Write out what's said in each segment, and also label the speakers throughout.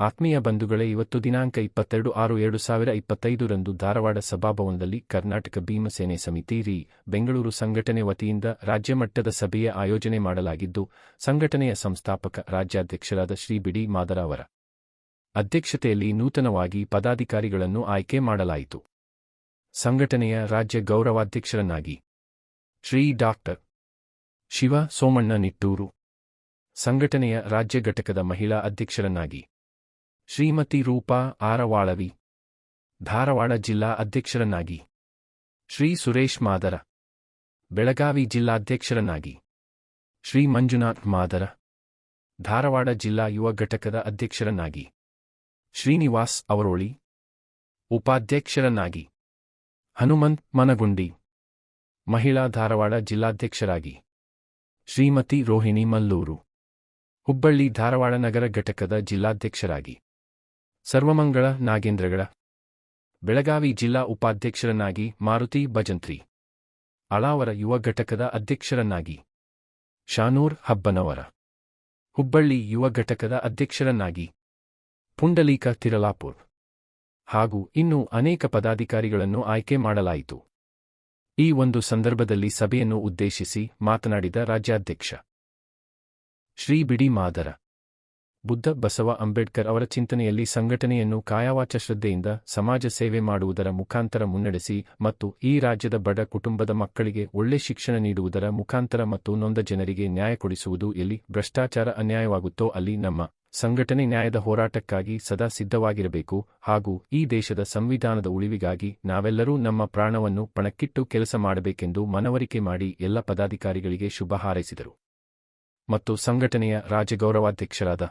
Speaker 1: ಆತ್ಮೀಯ ಬಂಧುಗಳೇ, ಇವತ್ತು ದಿನಾಂಕ ಇಪ್ಪತ್ತೆರಡು ಆರು ಎರಡು ಸಾವಿರ ಇಪ್ಪತ್ತೈದರಂದು ಧಾರವಾಡ ಸಭಾಭವನದಲ್ಲಿ ಕರ್ನಾಟಕ ಭೀಮಸೇನೆ ಸಮಿತಿ ರಿ, ಬೆಂಗಳೂರು ಸಂಘಟನೆ ವತಿಯಿಂದ ರಾಜ್ಯಮಟ್ಟದ ಸಭೆಯ ಆಯೋಜನೆ ಮಾಡಲಾಗಿದ್ದು, ಸಂಘಟನೆಯ ಸಂಸ್ಥಾಪಕ ರಾಜ್ಯಾಧ್ಯಕ್ಷರಾದ ಶ್ರೀ ಬಿಡಿ ಮಾದರಾವರ ಅಧ್ಯಕ್ಷತೆಯಲ್ಲಿ ನೂತನವಾಗಿ ಪದಾಧಿಕಾರಿಗಳನ್ನು ಆಯ್ಕೆ ಮಾಡಲಾಯಿತು. ಸಂಘಟನೆಯ ರಾಜ್ಯ ಗೌರವಾಧ್ಯಕ್ಷರನ್ನಾಗಿ ಶ್ರೀ ಡಾಕ್ಟರ್ ಶಿವ ಸೋಮಣ್ಣ ನಿಟ್ಟೂರು, ಸಂಘಟನೆಯ ರಾಜ್ಯ ಘಟಕದ ಮಹಿಳಾ ಅಧ್ಯಕ್ಷರನ್ನಾಗಿ ಶ್ರೀಮತಿ ರೂಪಾ ಆರವಾಳವಿ. ಧಾರವಾಡ ಜಿಲ್ಲಾ ಅಧ್ಯಕ್ಷರನ್ನಾಗಿ. ಶ್ರೀ ಸುರೇಶ್ ಮಾದರ. ಬೆಳಗಾವಿ ಜಿಲ್ಲಾಧ್ಯಕ್ಷರನ್ನಾಗಿ ಶ್ರೀ ಮಂಜುನಾಥ್ ಮಾದರ. ಧಾರವಾಡ ಜಿಲ್ಲಾ ಯುವ ಘಟಕದ ಅಧ್ಯಕ್ಷರನ್ನಾಗಿ. ಶ್ರೀನಿವಾಸ್ ಅವರೋಳಿ. ಉಪಾಧ್ಯಕ್ಷರನ್ನಾಗಿ. ಹನುಮಂತ್ ಮನಗುಂಡಿ. ಮಹಿಳಾ ಧಾರವಾಡ ಜಿಲ್ಲಾಧ್ಯಕ್ಷರಾಗಿ. ಶ್ರೀಮತಿ ರೋಹಿಣಿ ಮಲ್ಲೂರು. ಹುಬ್ಬಳ್ಳಿ ಧಾರವಾಡ ನಗರ ಘಟಕದ ಜಿಲ್ಲಾಧ್ಯಕ್ಷರಾಗಿ. ಸರ್ವಮಂಗಳ ನಾಗೇಂದ್ರಗಳ. ಬೆಳಗಾವಿ ಜಿಲ್ಲಾ ಉಪಾಧ್ಯಕ್ಷರನ್ನಾಗಿ ಮಾರುತಿ ಭಜಂತ್ರಿ. ಅಳಾವರ ಯುವ ಘಟಕದ ಅಧ್ಯಕ್ಷರನ್ನಾಗಿ. ಶಾನೂರ್ ಹಬ್ಬನವರ. ಹುಬ್ಬಳ್ಳಿ ಯುವ ಘಟಕದ ಅಧ್ಯಕ್ಷರನ್ನಾಗಿ. ಪುಂಡಲೀಕ ತಿರಲಾಪುರ್. ಹಾಗೂ ಇನ್ನೂ ಅನೇಕ ಪದಾಧಿಕಾರಿಗಳನ್ನು ಆಯ್ಕೆ ಮಾಡಲಾಯಿತು. ಈ ಒಂದು ಸಂದರ್ಭದಲ್ಲಿ ಸಭೆಯನ್ನು ಉದ್ದೇಶಿಸಿ ಮಾತನಾಡಿದ ರಾಜ್ಯಾಧ್ಯಕ್ಷ. ಶ್ರೀ ಬಿಡಿ ಮಾದರ. ಬುದ್ಧ ಬಸವ ಅಂಬೇಡ್ಕರ್ ಅವರ ಚಿಂತನೆಯಲ್ಲಿ ಸಂಘಟನೆಯನ್ನು ಕಾಯವಾಚ ಶ್ರದ್ಧೆಯಿಂದ ಸಮಾಜ ಸೇವೆ ಮಾಡುವುದರ ಮುಖಾಂತರ ಮುನ್ನಡೆಸಿ ಮತ್ತು ಈ ರಾಜ್ಯದ ಬಡ ಕುಟುಂಬದ ಮಕ್ಕಳಿಗೆ ಒಳ್ಳೆ ಶಿಕ್ಷಣ ನೀಡುವುದರ ಮುಖಾಂತರ ಮತ್ತು ನೊಂದ ಜನರಿಗೆ ನ್ಯಾಯ ಕೊಡಿಸುವುದು ಎಲ್ಲಿ ಭ್ರಷ್ಟಾಚಾರ ಅನ್ಯಾಯವಾಗುತ್ತೋ ಅಲ್ಲಿ ನಮ್ಮ ಸಂಘಟನೆ ನ್ಯಾಯದ ಹೋರಾಟಕ್ಕಾಗಿ ಸದಾ ಸಿದ್ಧವಾಗಿರಬೇಕು ಹಾಗೂ ಈ ದೇಶದ ಸಂವಿಧಾನದ ಉಳಿವಿಗಾಗಿ ನಾವೆಲ್ಲರೂ ನಮ್ಮ ಪ್ರಾಣವನ್ನು ಪಣಕ್ಕಿಟ್ಟು ಕೆಲಸ ಮಾಡಬೇಕೆಂದು ಮನವರಿಕೆ ಮಾಡಿ ಎಲ್ಲ ಪದಾಧಿಕಾರಿಗಳಿಗೆ ಶುಭ ಹಾರೈಸಿದರು. ಮತ್ತು ಸಂಘಟನೆಯ ರಾಜಗೌರವಾಧ್ಯಕ್ಷರಾದ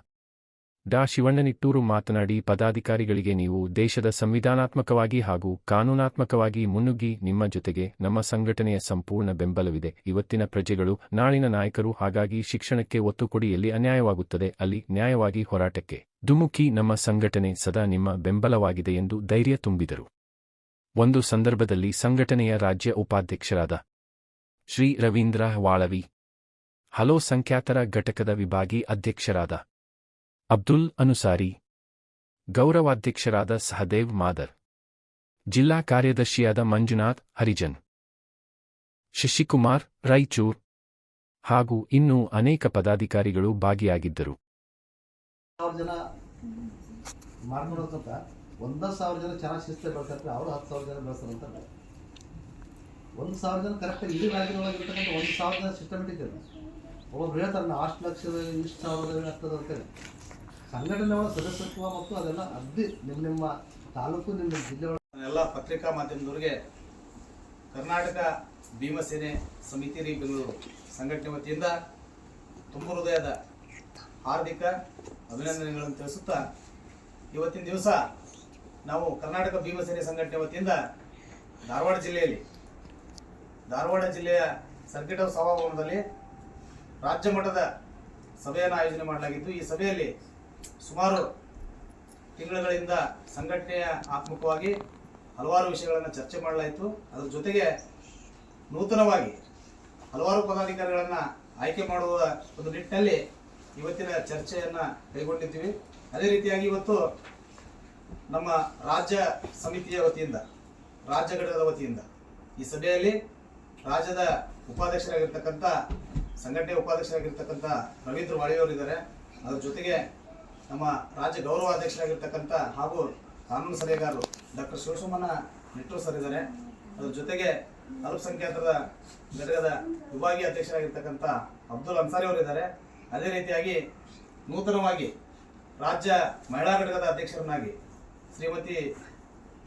Speaker 1: ಡಾ. ಶಿವಣ್ಣನಿಟ್ಟೂರು ಮಾತನಾಡಿ, ಪದಾಧಿಕಾರಿಗಳಿಗೆ ನೀವು ದೇಶದ ಸಂವಿಧಾನಾತ್ಮಕವಾಗಿ ಹಾಗೂ ಕಾನೂನಾತ್ಮಕವಾಗಿ ಮುನ್ನುಗ್ಗಿ, ನಿಮ್ಮ ಜೊತೆಗೆ ನಮ್ಮ ಸಂಘಟನೆಯ ಸಂಪೂರ್ಣ ಬೆಂಬಲವಿದೆ. ಇವತ್ತಿನ ಪ್ರಜೆಗಳು, ನಾಳಿನ ನಾಯಕರು ಹಾಗಾಗಿ ಶಿಕ್ಷಣಕ್ಕೆ ಒತ್ತು ಕೊಡಿ ಅನ್ಯಾಯವಾಗುತ್ತದೆ, ಅಲ್ಲಿ ನ್ಯಾಯವಾಗಿ ಹೋರಾಟಕ್ಕೆ ದುಮುಕಿ ನಮ್ಮ ಸಂಘಟನೆ ಸದಾ ನಿಮ್ಮ ಬೆಂಬಲವಾಗಿದೆ ಎಂದು ಧೈರ್ಯ ತುಂಬಿದರು. ಒಂದು ಸಂದರ್ಭದಲ್ಲಿ ಸಂಘಟನೆಯ ರಾಜ್ಯ ಉಪಾಧ್ಯಕ್ಷರಾದ ಶ್ರೀ ರವೀಂದ್ರ ವಾಳವಿ ಹಲೋ ಸಂಖ್ಯಾತರ ಘಟಕದ ವಿಭಾಗಿ ಅಧ್ಯಕ್ಷರಾದ ಅಬ್ದುಲ್ ಅನುಸಾರಿ. ಗೌರವಾಧ್ಯಕ್ಷರಾದ ಸಹದೇವ್ ಮಾದರ್. ಜಿಲ್ಲಾ ಕಾರ್ಯದರ್ಶಿಯಾದ ಮಂಜುನಾಥ್ ಹರಿಜನ್. ಶಶಿಕುಮಾರ್ ರೈಚೂರ್ ಹಾಗೂ ಇನ್ನೂ ಅನೇಕ ಪದಾಧಿಕಾರಿಗಳು ಭಾಗಿಯಾಗಿದ್ದರು.
Speaker 2: ಒಂದ ಜನ ಚೆನ್ನಾಗಿ ಶಿಸ್ತು ಬೆಳ್ತಾರೆ ಅವರು ಹತ್ತು ಸಾವಿರ ಜನ ಬೆಳೆಸ್ತಾರಂತ. ಒಂದು ಸಾವಿರ ಜನ ಕರೆಕ್ಟಾಗಿ ಇಡೀ ರಾಜ್ಯದೊಳಗಿರ್ತಕ್ಕಂಥ ಒಂದು ಸಾವಿರ ಜನ ಸಿಸ್ಟಮೆಟಿಕ್ ಇದೆ. ಒಬ್ಬೊಬ್ರು ಹೇಳ್ತಾರೆ ನಾವು ಅಷ್ಟು ಲಕ್ಷದ, ಇಷ್ಟು ಸಾವಿರದ ಆಗ್ತದೆ ಅಂತೇಳಿ. ಸಂಘಟನೆ ಒಳಗೆ ಸದಸ್ಯತ್ವ ಮತ್ತು ಅದನ್ನು ಅದ್ದಿ ನಿಮ್ಮ ನಿಮ್ಮ ತಾಲೂಕು, ನಿಮ್ಮ ಜಿಲ್ಲೆ
Speaker 3: ಎಲ್ಲ ಪತ್ರಿಕಾ ಮಾಧ್ಯಮದವರಿಗೆ ಕರ್ನಾಟಕ ಭೀಮಸೇನೆ ಸಮಿತಿ ರೀ ಬೆಂಗಳೂರು ಸಂಘಟನೆ ವತಿಯಿಂದ ತುಂಬ ಹೃದಯದ ಹಾರ್ದಿಕ ಅಭಿನಂದನೆಗಳನ್ನು ತಿಳಿಸುತ್ತಾ ಇವತ್ತಿನ ದಿವಸ ನಾವು ಕರ್ನಾಟಕ ಭೀಮಸೇನೆ ಸಂಘಟನೆ ವತಿಯಿಂದ ಧಾರವಾಡ ಜಿಲ್ಲೆಯಲ್ಲಿ, ಧಾರವಾಡ ಜಿಲ್ಲೆಯ ಸರ್ಕಿಟ್ ಸಭಾಭವನದಲ್ಲಿ ರಾಜ್ಯ ಮಟ್ಟದ ಸಭೆಯನ್ನು ಆಯೋಜನೆ ಮಾಡಲಾಗಿದ್ದು ಈ ಸಭೆಯಲ್ಲಿ ಸುಮಾರು ತಿಂಗಳುಗಳಿಂದ ಸಂಘಟನೆಯ ಆತ್ಮಕವಾಗಿ ಹಲವಾರು ವಿಷಯಗಳನ್ನು ಚರ್ಚೆ ಮಾಡಲಾಯಿತು. ಅದರ ಜೊತೆಗೆ ನೂತನವಾಗಿ ಹಲವಾರು ಪದಾಧಿಕಾರಿಗಳನ್ನು ಆಯ್ಕೆ ಮಾಡುವ ಒಂದು ನಿಟ್ಟಿನಲ್ಲಿ ಇವತ್ತಿನ ಚರ್ಚೆಯನ್ನು ಕೈಗೊಂಡಿದ್ದೀವಿ. ಅದೇ ರೀತಿಯಾಗಿ ಇವತ್ತು ನಮ್ಮ ರಾಜ್ಯ ಸಮಿತಿಯ ವತಿಯಿಂದ, ರಾಜ್ಯ ಘಟಕದ ವತಿಯಿಂದ ಈ ಸಭೆಯಲ್ಲಿ ರಾಜ್ಯದ ಉಪಾಧ್ಯಕ್ಷರಾಗಿರ್ತಕ್ಕಂಥ ಸಂಘಟನೆ ಉಪಾಧ್ಯಕ್ಷರಾಗಿರ್ತಕ್ಕಂಥ ರವೀಂದ್ರ ವಾಳಿಯವರು ಇದ್ದಾರೆ. ಅದರ ಜೊತೆಗೆ ನಮ್ಮ ರಾಜ್ಯ ಗೌರವಾಧ್ಯಕ್ಷರಾಗಿರ್ತಕ್ಕಂಥ ಹಾಗೂ ಕಾನೂನು ಸಲಹೆಗಾರರು ಡಾಕ್ಟರ್ ಶಿವಸುಮನ ನೆಟ್ಟರು ಸರ್ ಇದ್ದಾರೆ. ಅದರ ಜೊತೆಗೆ ಅಲ್ಪಸಂಖ್ಯಾತರ ಘಟಕದ ವಿಭಾಗೀಯ ಅಧ್ಯಕ್ಷರಾಗಿರ್ತಕ್ಕಂಥ ಅಬ್ದುಲ್ ಅನ್ಸಾರಿ ಅವರು ಇದ್ದಾರೆ. ಅದೇ ರೀತಿಯಾಗಿ ನೂತನವಾಗಿ ರಾಜ್ಯ ಮಹಿಳಾ ಘಟಕದ ಅಧ್ಯಕ್ಷರನ್ನಾಗಿ ಶ್ರೀಮತಿ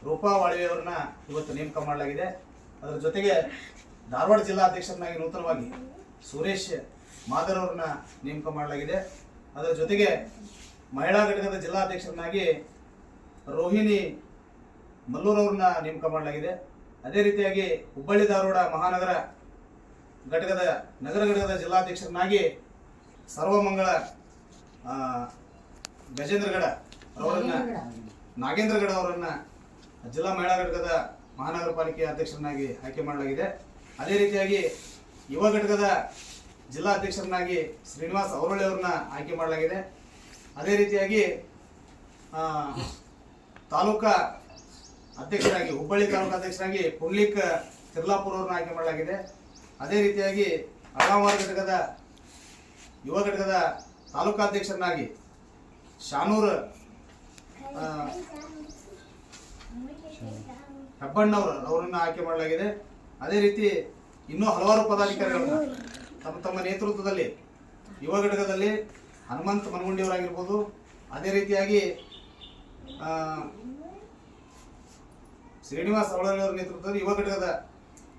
Speaker 3: ರೂಪಾ ವಾಳ್ವೆಯವರನ್ನ ಇವತ್ತು ನೇಮಕ ಮಾಡಲಾಗಿದೆ. ಅದರ ಜೊತೆಗೆ ಧಾರವಾಡ ಜಿಲ್ಲಾ ಅಧ್ಯಕ್ಷರನ್ನಾಗಿ ನೂತನವಾಗಿ ಸುರೇಶ್ ಮಾದರ್ ಅವರನ್ನ ನೇಮಕ ಮಾಡಲಾಗಿದೆ. ಅದರ ಜೊತೆಗೆ ಮಹಿಳಾ ಘಟಕದ ಜಿಲ್ಲಾಧ್ಯಕ್ಷರನ್ನಾಗಿ ರೋಹಿಣಿ ಮಲ್ಲೂರವ್ರನ್ನ ನೇಮಕ ಮಾಡಲಾಗಿದೆ. ಅದೇ ರೀತಿಯಾಗಿ ಹುಬ್ಬಳ್ಳಿ ಧಾರವಾಡ ಮಹಾನಗರ ಘಟಕದ, ನಗರ ಘಟಕದ ಜಿಲ್ಲಾಧ್ಯಕ್ಷರನ್ನಾಗಿ ಸರ್ವಮಂಗಳ ಗಜೇಂದ್ರಗಡ ಅವರನ್ನ ನಾಗೇಂದ್ರಗಡ ಅವರನ್ನ ಜಿಲ್ಲಾ ಮಹಿಳಾ ಘಟಕದ ಮಹಾನಗರ ಪಾಲಿಕೆ ಅಧ್ಯಕ್ಷರನ್ನಾಗಿ ಆಯ್ಕೆ ಮಾಡಲಾಗಿದೆ. ಅದೇ ರೀತಿಯಾಗಿ ಯುವ ಘಟಕದ ಜಿಲ್ಲಾ ಅಧ್ಯಕ್ಷರನ್ನಾಗಿ ಶ್ರೀನಿವಾಸ್ ಅವರನ್ನ ಆಯ್ಕೆ ಮಾಡಲಾಗಿದೆ. ಅದೇ ರೀತಿಯಾಗಿ ತಾಲೂಕಾ ಅಧ್ಯಕ್ಷರಾಗಿ ಹುಬ್ಬಳ್ಳಿ ತಾಲೂಕು ಅಧ್ಯಕ್ಷರಾಗಿ ಪುಂಡ್ಲಿಕ್ ತಿರ್ಲಾಪುರ ಅವ್ರನ್ನ ಆಯ್ಕೆ ಮಾಡಲಾಗಿದೆ. ಅದೇ ರೀತಿಯಾಗಿ ಅಳವಾರ ಘಟಕದ ಯುವ ಘಟಕದ ತಾಲೂಕಾಧ್ಯಕ್ಷರನ್ನಾಗಿ ಶಾನೂರ್ ಆ, ಹೆಬ್ಬಣ್ಣವ್ರ ಅವರನ್ನು ಆಯ್ಕೆ ಮಾಡಲಾಗಿದೆ. ಅದೇ ರೀತಿ ಇನ್ನೂ ಹಲವಾರು ಪದಾಧಿಕಾರಿಗಳನ್ನ ತಮ್ಮ ತಮ್ಮ ನೇತೃತ್ವದಲ್ಲಿ ಯುವ ಘಟಕದಲ್ಲಿ ಹನುಮಂತ್ ಮನಗುಂಡಿಯವರಾಗಿರ್ಬೋದು. ಅದೇ ರೀತಿಯಾಗಿ ಶ್ರೀನಿವಾಸ ಅವಳವರ ನೇತೃತ್ವದಲ್ಲಿ ಯುವ ಘಟಕದ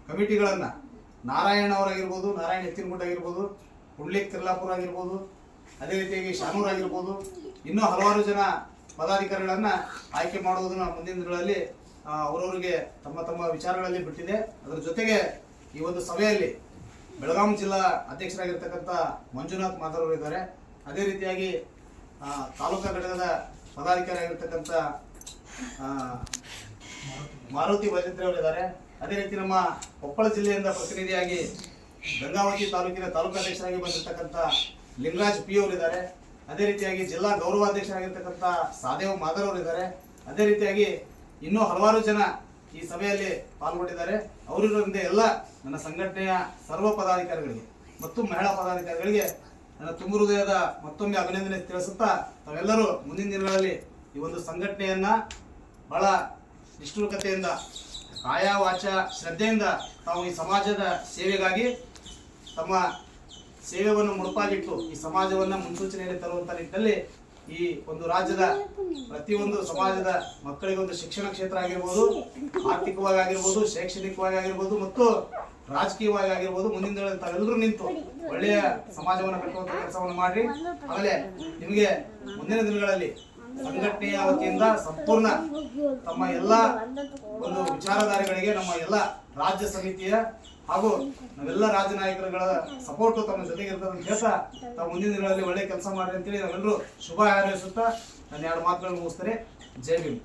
Speaker 3: ಕಮಿಟಿಗಳನ್ನು ನಾರಾಯಣ ಅವರಾಗಿರ್ಬೋದು, ನಾರಾಯಣ ಎತ್ತಿನಗುಡ್ಡ ಆಗಿರ್ಬೋದು ಪುಂಡ್ಲಿಕ್ ತಿರ್ಲಾಪುರ ಆಗಿರ್ಬೋದು, ಅದೇ ರೀತಿಯಾಗಿ ಶಾನೂರ್ ಆಗಿರ್ಬೋದು, ಇನ್ನೂ ಹಲವಾರು ಜನ ಪದಾಧಿಕಾರಿಗಳನ್ನು ಆಯ್ಕೆ ಮಾಡುವುದನ್ನು ಮುಂದಿನ ದಿನಗಳಲ್ಲಿ ಅವರವರಿಗೆ ತಮ್ಮ ತಮ್ಮ ವಿಚಾರಗಳಲ್ಲಿ ಬಿಟ್ಟಿದೆ. ಅದರ ಜೊತೆಗೆ ಈ ಒಂದು ಸಭೆಯಲ್ಲಿ ಬೆಳಗಾಂ ಜಿಲ್ಲಾ ಅಧ್ಯಕ್ಷರಾಗಿರ್ತಕ್ಕಂಥ ಮಂಜುನಾಥ್ ಮಾತಾಡೋರಿದ್ದಾರೆ ಅದೇ ರೀತಿಯಾಗಿ ತಾಲೂಕಾ ಘಟಕದ ಪದಾಧಿಕಾರಿ ಆಗಿರ್ತಕ್ಕಂಥ ಮಾರುತಿ ಭಜಂತ್ರಿ ಅವರಿದ್ದಾರೆ ಅದೇ ರೀತಿ ನಮ್ಮ ಕೊಪ್ಪಳ ಜಿಲ್ಲೆಯಿಂದ ಪ್ರತಿನಿಧಿಯಾಗಿ ಗಂಗಾವತಿ ತಾಲೂಕಿನ ತಾಲೂಕಾಧ್ಯಕ್ಷರಾಗಿ ಬಂದಿರತಕ್ಕಂಥ ಲಿಂಗರಾಜ್ ಪಿ ಅವರಿದ್ದಾರೆ ಅದೇ ರೀತಿಯಾಗಿ ಜಿಲ್ಲಾ ಗೌರವಾಧ್ಯಕ್ಷರಾಗಿರ್ತಕ್ಕಂಥ ಸಾದೇವ್ ಮಾಧವ್ ಅವರಿದ್ದಾರೆ ಅದೇ ರೀತಿಯಾಗಿ ಇನ್ನೂ ಹಲವಾರು ಜನ ಈ ಸಭೆಯಲ್ಲಿ ಪಾಲ್ಗೊಂಡಿದ್ದಾರೆ. ಅವರಿರೋದ್ರಿಂದ ಎಲ್ಲ ನನ್ನ ಸಂಘಟನೆಯ ಸರ್ವ ಪದಾಧಿಕಾರಿಗಳಿಗೆ ಮತ್ತು ಮಹಿಳಾ ಪದಾಧಿಕಾರಿಗಳಿಗೆ ನನ್ನ ತುಂಬು ಹೃದಯದ ಮತ್ತೊಮ್ಮೆ ಅಭಿನಂದನೆ ತಿಳಿಸುತ್ತಾ ತಾವೆಲ್ಲರೂ ಮುಂದಿನ ದಿನಗಳಲ್ಲಿ ಈ ಒಂದು ಸಂಘಟನೆಯನ್ನ ಬಹಳ ನಿಷ್ಠುರಕತೆಯಿಂದ ಕಾಯ ವಾಚ ಶ್ರದ್ಧೆಯಿಂದ ತಾವು ಈ ಸಮಾಜದ ಸೇವೆಗಾಗಿ ತಮ್ಮ ಸೇವೆಯನ್ನು ಮುಡುಪಾಗಿಟ್ಟು ಈ ಸಮಾಜವನ್ನ ಮುನ್ಸೂಚನೆಯಲ್ಲಿ ತರುವಂಥ ನಿಟ್ಟಿನಲ್ಲಿ ಈ ಒಂದು ರಾಜ್ಯದ ಪ್ರತಿಯೊಂದು ಸಮಾಜದ ಮಕ್ಕಳಿಗೊಂದು ಶಿಕ್ಷಣ ಕ್ಷೇತ್ರ ಆಗಿರ್ಬೋದು, ಆರ್ಥಿಕವಾಗಿ ಆಗಿರ್ಬೋದು, ಶೈಕ್ಷಣಿಕವಾಗಿ ಆಗಿರ್ಬೋದು ಮತ್ತು ರಾಜಕೀಯವಾಗಿ ಆಗಿರ್ಬೋದು ಮುಂದಿನ ದಿನಗಳಲ್ಲಿ ತಾವೆಲ್ಲರೂ ನಿಂತು ಒಳ್ಳೆಯ ಸಮಾಜವನ್ನು ಕಟ್ಟುವಂತ ಕೆಲಸವನ್ನು ಮಾಡಿ ಆಮೇಲೆ ನಿಮಗೆ ಮುಂದಿನ ದಿನಗಳಲ್ಲಿ ಸಂಘಟನೆಯ ವತಿಯಿಂದ ಸಂಪೂರ್ಣ ತಮ್ಮ ಎಲ್ಲ ಒಂದು ವಿಚಾರಧಾರೆಗಳಿಗೆ, ನಮ್ಮ ಎಲ್ಲ ರಾಜ್ಯ ಸಮಿತಿಯ ಹಾಗೂ ನಾವೆಲ್ಲ ರಾಜ್ಯ ನಾಯಕರುಗಳ ಸಪೋರ್ಟ್ ತಮ್ಮ ಜೊತೆಗೆ ಕೆಲಸ ತಾವು ಮುಂದಿನ ದಿನಗಳಲ್ಲಿ ಒಳ್ಳೆ ಕೆಲಸ ಮಾಡ್ರಿ ಅಂತೇಳಿ ನಾವೆಲ್ಲರೂ ಶುಭ ಹಾರೈಸುತ್ತಾ ನನ್ನ ಎರಡು ಮಾತುಗಳನ್ನು ಮುಗಿಸ್ತಾರೆ ಜೈ ಭೀಮ್.